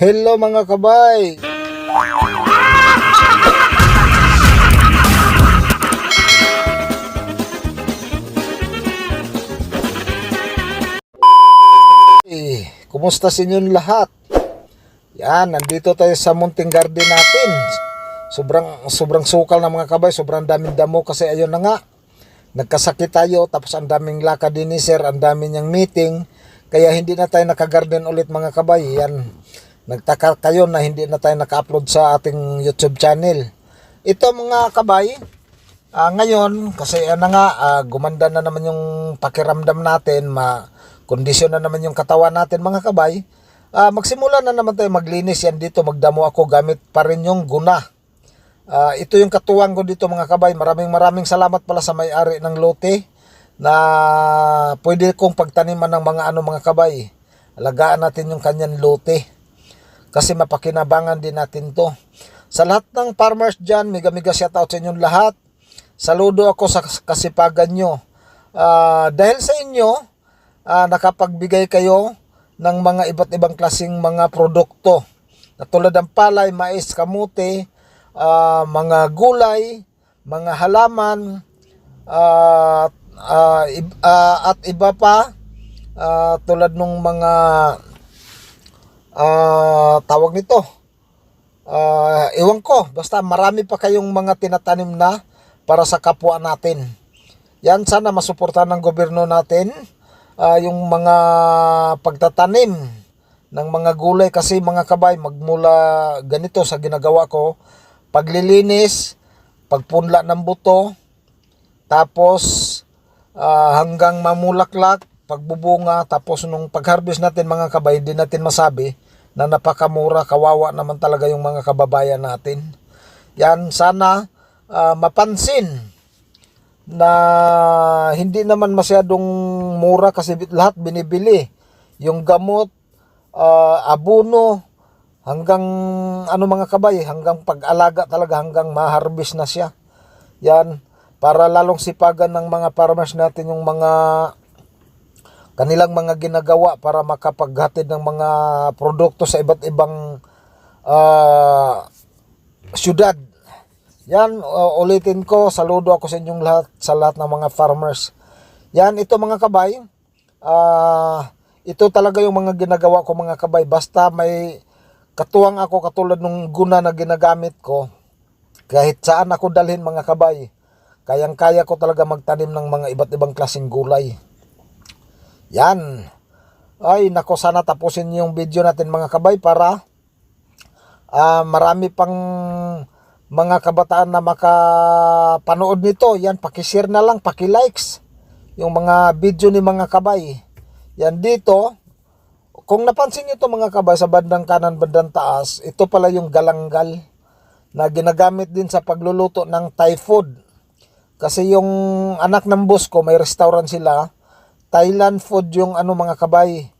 Hello mga kabay! Eh, kumusta sa inyong lahat? Yan, nandito tayo sa munting garden natin. Sobrang sobrang sukal na mga kabay, sobrang daming damo kasi ayun na nga. Nagkasakit tayo tapos ang daming lakad din ni sir, ang daming niyang meeting. Kaya hindi na tayo nakagarden ulit mga kabay. Yan, nagtaka kayo na hindi na tayo naka-upload sa ating YouTube channel. Ito mga kabay, ah, ngayon kasi ano nga ah, gumanda na naman yung pakiramdam natin, ma kondisyon na naman yung katawan natin mga kabay. Ah, magsimula na naman tayo maglinis yan dito, magdamo ako gamit pa rin yung guna. Ah, ito yung katuwang ko dito mga kabay. Maraming maraming salamat pala sa may-ari ng lote na pwede kong pagtaniman ng mga ano mga kabay. Alagaan natin yung kanyang lote kasi mapakinabangan din natin to. Sa lahat ng farmers dyan, mega mega shoutout sa inyong lahat. Saludo ako sa kasipagan nyo. Ah, dahil sa inyo, ah, nakapagbigay kayo ng mga iba't ibang klasing mga produkto. Na tulad ng palay, mais, kamote, ah, mga gulay, mga halaman, ah, ib- ah, at iba pa ah, tulad ng mga ah, tawag nito. Ah, ewan ko, basta marami pa kayong mga tinatanim na para sa kapwa natin. Yan sana masuportahan ng gobyerno natin ah, yung mga pagtatanim ng mga gulay kasi mga kabay magmula ganito sa ginagawa ko paglilinis pagpunla ng buto tapos ah, hanggang mamulaklak pagbubunga tapos nung pag-harvest natin mga kabay hindi natin masabi na napakamura kawawa naman talaga yung mga kababayan natin yan sana ah, mapansin na hindi naman masyadong mura kasi lahat binibili. Yung gamot, ah, abono, hanggang ano mga kabay, hanggang pag-alaga talaga, hanggang ma-harvest na siya. Yan, para lalong sipagan ng mga farmers natin yung mga kanilang mga ginagawa para makapaghatid ng mga produkto sa iba't ibang ah, syudad. Yan, uh, ulitin ko, saludo ako sa inyong lahat, sa lahat ng mga farmers. Yan, ito mga kabay, ah, ito talaga yung mga ginagawa ko mga kabay. Basta may katuwang ako katulad ng guna na ginagamit ko, kahit saan ako dalhin mga kabay, kayang-kaya ko talaga magtanim ng mga iba't ibang klaseng gulay. Yan. Ay, nako sana tapusin yung video natin mga kabay para ah, marami pang mga kabataan na makapanood nito. Yan, pakishare na lang, pakilikes yung mga video ni mga kabay. Yan dito, kung napansin niyo to mga kabay sa bandang kanan, bandang taas, ito pala yung galanggal na ginagamit din sa pagluluto ng Thai food. Kasi yung anak ng boss ko, may restaurant sila. Thailand food yung ano mga kabay.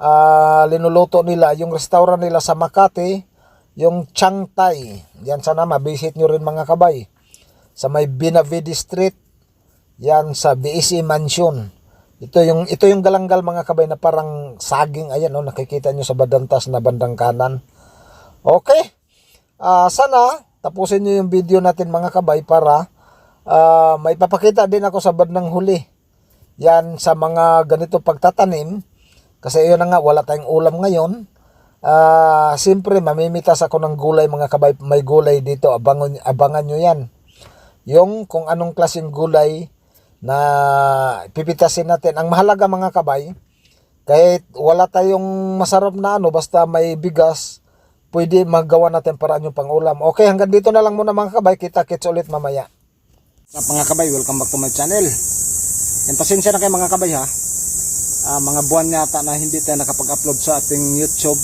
ah linuluto nila. Yung restaurant nila sa Makati, yung Chiang Thai. Yan sana mabisit nyo rin mga kabay. Sa may Binavide Street. Yan sa BSC Mansion. Ito yung ito yung galanggal mga kabay na parang saging ayan oh nakikita nyo sa badantas na bandang kanan. Okay. Ah sana tapusin niyo yung video natin mga kabay para ah, may papakita din ako sa bandang huli. Yan sa mga ganito pagtatanim kasi yun na nga wala tayong ulam ngayon. Ah, siyempre mamimitas ako ng gulay mga kabay, may gulay dito, abangan abangan nyo 'yan. Yung kung anong klaseng gulay na pipitasin natin. Ang mahalaga mga kabay, kahit wala tayong masarap na ano, basta may bigas, pwede magawa natin paraan yung pangulam. Okay, hanggang dito na lang muna mga kabay. Kita-kits ulit mamaya. Mga kabay, welcome back to my channel. Yan, pasensya na kayo mga kabay ha. Ah, mga buwan yata na hindi tayo nakapag-upload sa ating YouTube.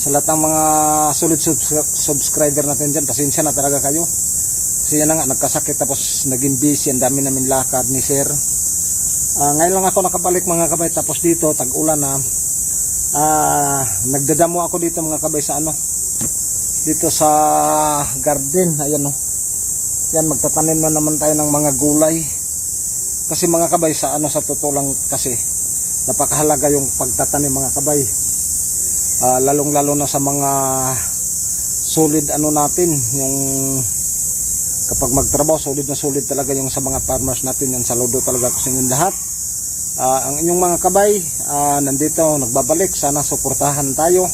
Sa lahat ng mga solid subs- subscriber natin dyan, pasensya na talaga kayo. Kasi yan na nga, nagkasakit tapos naging busy, ang dami namin lakad ni Sir. Ah, ngayon lang ako nakabalik mga kabay, tapos dito, tag-ulan na. Ah, nagdadamo ako dito mga kabay sa ano, dito sa garden, ayan o. Yan, magtatanim na naman tayo ng mga gulay. Kasi mga kabay, sa ano sa totoo lang kasi, napakahalaga yung pagtatanim mga kabay. Ah, lalong-lalo na sa mga solid ano natin, yung kapag magtrabaho, solid na solid talaga yung sa mga farmers natin, yan saludo talaga ko sa inyong lahat. Ah, ang inyong mga kabay, ah, nandito, nagbabalik, sana suportahan tayo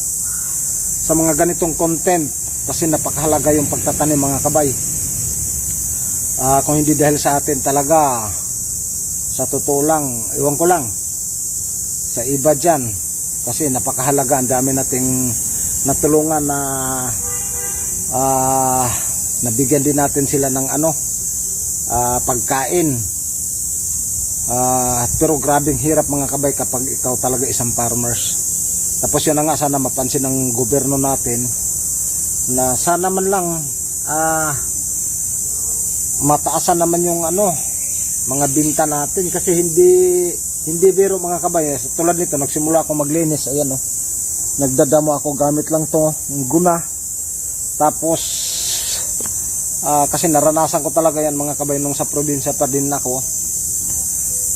sa mga ganitong content kasi napakahalaga yung pagtatanim mga kabay. Ah, kung hindi dahil sa atin talaga, sa totoo lang, iwan ko lang, sa iba dyan, kasi napakahalaga, ang dami nating natulungan na ah, nabigyan din natin sila ng ano, ah, pagkain. Ah, pero grabing hirap mga kabay kapag ikaw talaga isang farmers. Tapos yun na nga sana mapansin ng gobyerno natin na sana man lang ah mataasan naman yung ano mga binta natin kasi hindi hindi biro mga kabay tulad nito nagsimula ako maglinis. Ayan oh. Nagdadamo ako gamit lang to guna. Tapos ah, kasi naranasan ko talaga yan mga kabay nung sa probinsya pa din ako.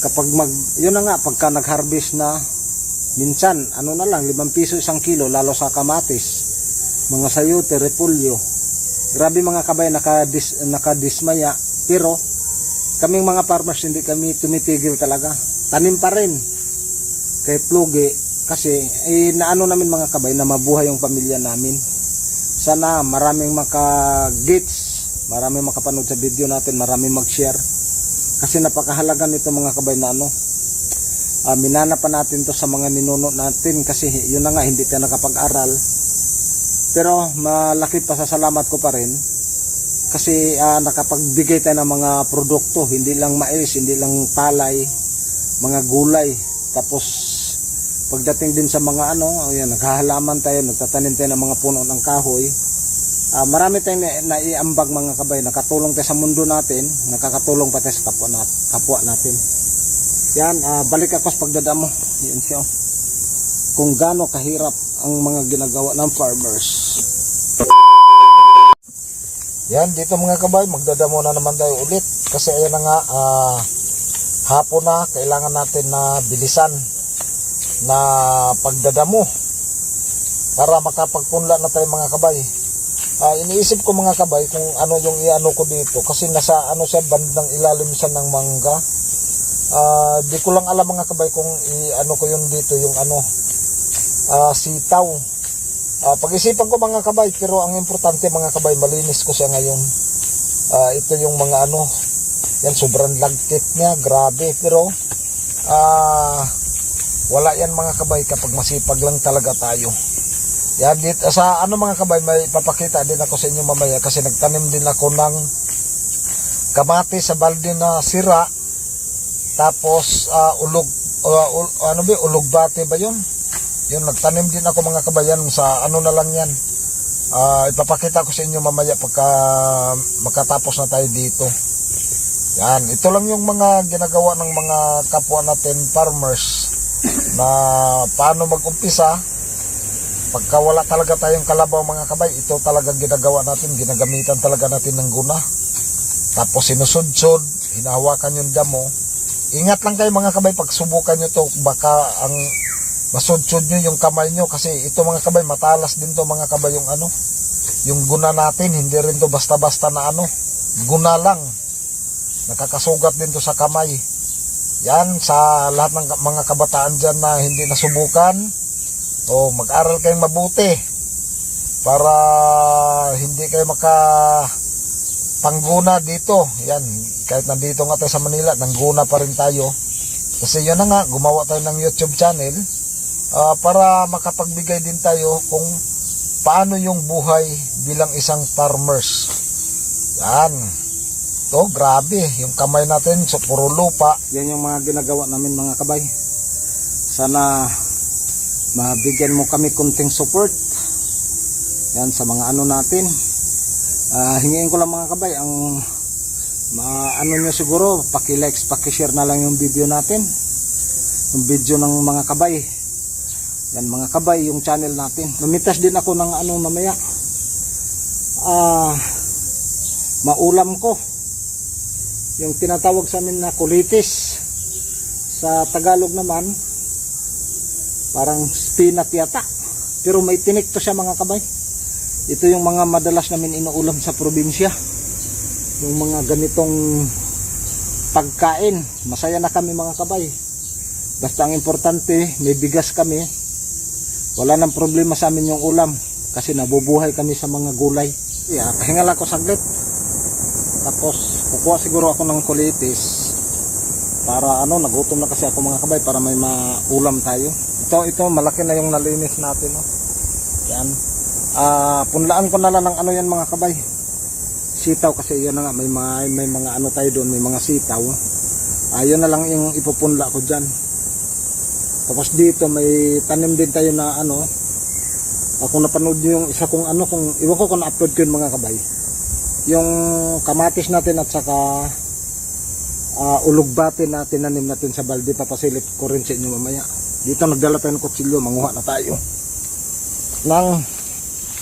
Kapag mag yun na nga pagka nag-harvest na minsan ano na lang 5 piso isang kilo lalo sa kamatis mga sayote, repulyo grabe mga kabay nakadis, nakadismaya. Pero kaming mga farmers hindi kami tumitigil talaga. Tanim pa rin. Kay plugi kasi eh, naano namin mga kabay na mabuhay yung pamilya namin. Sana maraming maka-gets maraming makapanood sa video natin maraming mag-share. Kasi napakahalaga nito mga kabay na ano uh, minana pa natin to sa mga ninuno natin kasi yun na nga hindi tayo nakapag-aral. Pero malaki pa sa salamat ko pa rin kasi ah, nakapagbigay tayo ng mga produkto. Hindi lang mais, hindi lang palay mga gulay. Tapos pagdating din sa mga ano ayan, naghahalaman tayo nagtatanim tayo ng mga puno ng kahoy. Ah, marami tayong na- naiambag mga kabay. Nakatulong tayo sa mundo natin nakakatulong pa tayo sa kapwa, nat kapwa natin. Yan ah, balik ako sa pagdadamo yan siya kung gaano kahirap ang mga ginagawa ng farmers Yan, dito mga kabay, magdadamo na naman tayo ulit. Kasi ayan na nga, ah, hapon na, kailangan natin na bilisan na pagdadamo para makapagpunla na tayo mga kabay. Ah, iniisip ko mga kabay kung ano yung iano ko dito kasi nasa ano siya bandang ilalim siya ng mangga. Ah, di ko lang alam mga kabay kung iano ko yung dito yung ano ah, sitaw. Ah, pag-isipan ko mga kabay, pero ang importante mga kabay, malinis ko siya ngayon. Ah, ito yung mga ano, yan sobrang lagkit niya, grabe. Pero ah, wala yan mga kabay kapag masipag lang talaga tayo. Yan dito, sa ano mga kabay, may papakita din ako sa inyo mamaya kasi nagtanim din ako ng kamatis sa balde na sira. Tapos ah, ulog, ah, ul- ano ba, ulog bate ba yun? Yun, nagtanim din ako mga kabayan sa ano na lang yan. Ah, ipapakita ko sa inyo mamaya pagka makatapos na tayo dito. Yan, ito lang yung mga ginagawa ng mga kapwa natin farmers na paano mag-umpisa. Pagka wala talaga tayong kalabaw mga kabay, ito talaga ginagawa natin, ginagamitan talaga natin ng guna. Tapos sinusudsod, hinahawakan yung damo. Ingat lang kayo mga kabay, pag subukan nyo to, baka ang masudsod nyo yung kamay nyo kasi ito mga kabay matalas din to mga kabay yung ano. Yung guna natin hindi rin to basta basta na ano. Guna lang. Nakakasugat din to sa kamay. Yan sa lahat ng mga kabataan dyan na hindi nasubukan o mag-aral kayong mabuti para hindi kayo maka pangguna dito. Yan kahit nandito nga tayo sa Manila nangguna pa rin tayo. Kasi yun na nga gumawa tayo ng YouTube channel Ah, para makapagbigay din tayo kung paano yung buhay bilang isang farmers. Yan. To, grabe. Yung kamay natin, so puro lupa. yan yung mga ginagawa namin mga kabay sana mabigyan mo kami kunting support yan sa mga ano natin Ah, hingiin ko lang mga kabay ang ma ano nyo siguro paki-likes, paki-share na lang yung video natin yung video ng mga kabay yan mga kabay yung channel natin namitas din ako ng ano mamaya ah maulam ko yung tinatawag sa amin na kulitis sa Tagalog naman parang spinach yata Pero may tinik to siya mga kabay. Ito yung mga madalas namin inuulam sa probinsya. Yung mga ganitong pagkain. Masaya na kami mga kabay. Basta ang importante, may bigas kami. Wala nang problema sa amin yung ulam. Kasi nabubuhay kami sa mga gulay. Yeah, pahinga lang ako saglit. Tapos, kukuha siguro ako ng kulitis. Para ano, nagutom na kasi ako mga kabay para may maulam tayo. Ito, ito, malaki na yung nalinis natin. No? Yan. Ah, punlaan ko na lang ng ano yan mga kabay. Sitaw kasi yan na nga, may mga, may mga ano tayo doon, may mga sitaw. Ayun na lang yung ipupunla ko dyan. Tapos dito may tanim din tayo na ano. Ako napanood nyo yung isa kong ano, kung, iwan ko kung na-upload ko yung mga kabay. Yung kamatis natin at saka uh, ulugbate na tinanim natin sa balde, papasilip ko rin sa inyo mamaya. Dito nagdala tayo ng kutsilyo, manguha na tayo. Ng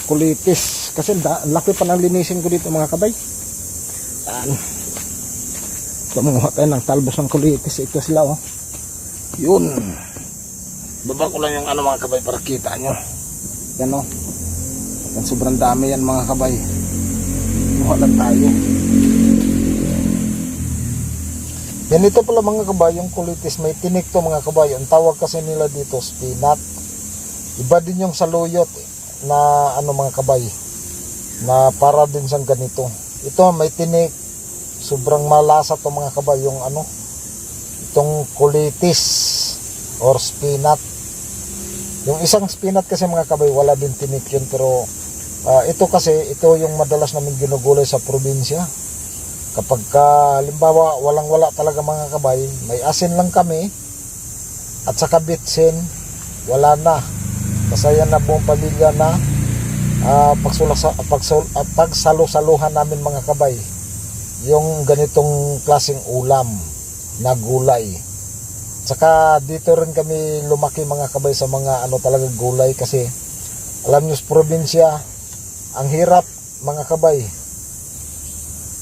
kulitis. Kasi da, laki pa ng linisin ko dito mga kabay. Yan. So, manguha tayo ng talbos ng kulitis. Ito sila oh. Yun. Baba ko lang yung ano mga kabay para kita nyo. Yan oh. Yan sobrang dami yan mga kabay. Kuha lang tayo. Yan ito pala mga kabay, yung kulitis may tinik to mga kabay. Ang tawag kasi nila dito spinat. Iba din yung saluyot na ano mga kabay na para din sa ganito. Ito may tinik. Sobrang malasa to mga kabay yung ano itong kulitis or spinat. Yung isang spinat kasi mga kabay wala din tinik yun pero ah, ito kasi ito yung madalas namin ginugulay sa probinsya. Kapag ka, halimbawa walang wala talaga mga kabay may asin lang kami at saka bitsin wala na. Masaya na buong pamilya na uh, pagsulasa, pagsul, ah, pagsalo-saluhan namin mga kabay yung ganitong klaseng ulam na gulay saka dito rin kami lumaki mga kabay sa mga ano talaga gulay kasi alam nyo sa probinsya ang hirap mga kabay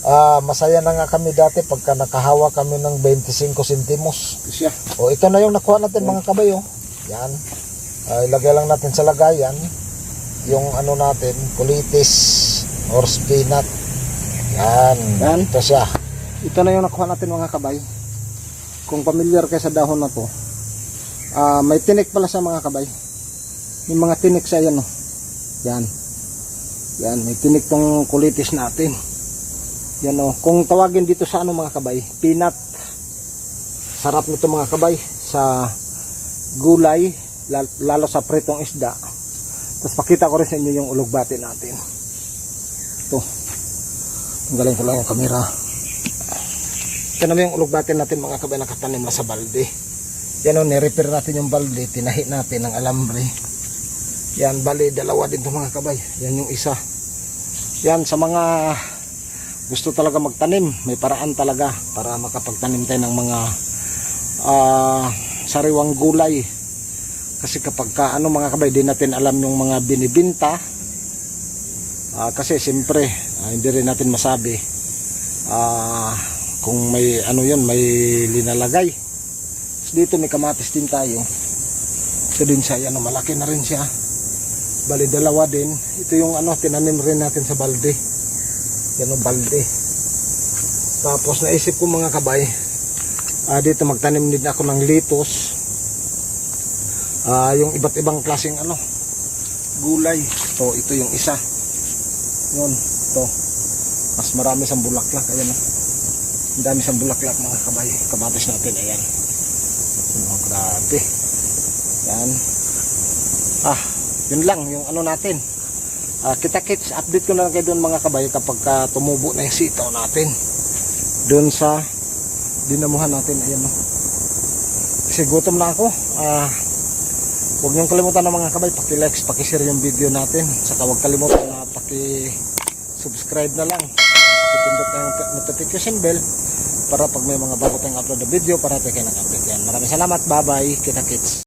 Ah, masaya na nga kami dati pagka nakahawa kami ng 25 sentimos. Ito siya. O ito na yung nakuha natin mga kabayo. Yan. Ah, ilagay lang natin sa lagayan yung ano natin, kulitis or spinat. Yan. Yan. Ito siya. Ito na yung nakuha natin mga kabay. Kung familiar kayo sa dahon na to, ah, may tinik pala sa mga kabay. May mga tinik sa yan. Oh. Yan. Yan, may tinik tong kulitis natin. Yan oh. Kung tawagin dito sa ano mga kabay, peanut. Sarap nito mga kabay sa gulay, lal- lalo sa pritong isda. Tapos pakita ko rin sa inyo yung ulugbati natin. Ito. Tanggalin ko lang yung kamera. Ito naman yung ulugbati natin mga kabay nakatanim na sa balde. Yan o, nirepair natin yung balde, tinahi natin ng alambre. Yan, bali, dalawa din to mga kabay. Yan yung isa. Yan, sa mga gusto talaga magtanim, may paraan talaga para makapagtanim tayo ng mga ah, sariwang gulay. Kasi kapag ka, ano mga kabay, di natin alam yung mga binibinta. Ah, kasi siyempre, ah, hindi rin natin masabi ah, kung may ano yun, may linalagay. Tapos dito may kamatis din tayo. Ito din siya, ano, malaki na rin siya. Bali dalawa din. Ito yung ano, tinanim rin natin sa balde. Yan o, balde. Tapos naisip ko mga kabay, ah, dito magtanim din ako ng litos. Ah, yung iba't ibang klaseng ano, gulay. Ito, ito yung isa. Yun, ito. Mas marami sa bulaklak. Ayan o. Ang dami sa bulaklak mga kabay. Kamatis natin, ayan. Oh, grabe. Yan. Ah, yun lang yung ano natin. Ah, kita kits update ko na lang kayo doon mga kabay kapag ka tumubo na yung sitaw natin. Doon sa dinamuhan natin ayan no. Kasi gutom na ako. Ah, huwag niyong kalimutan na mga kabay, paki-like, paki-share yung video natin. Saka huwag kalimutan na paki-subscribe na lang. Pindot na yung notification bell para pag may mga bago tayong upload na video para tayo kayo yan. Maraming salamat. Bye-bye. Kita kits.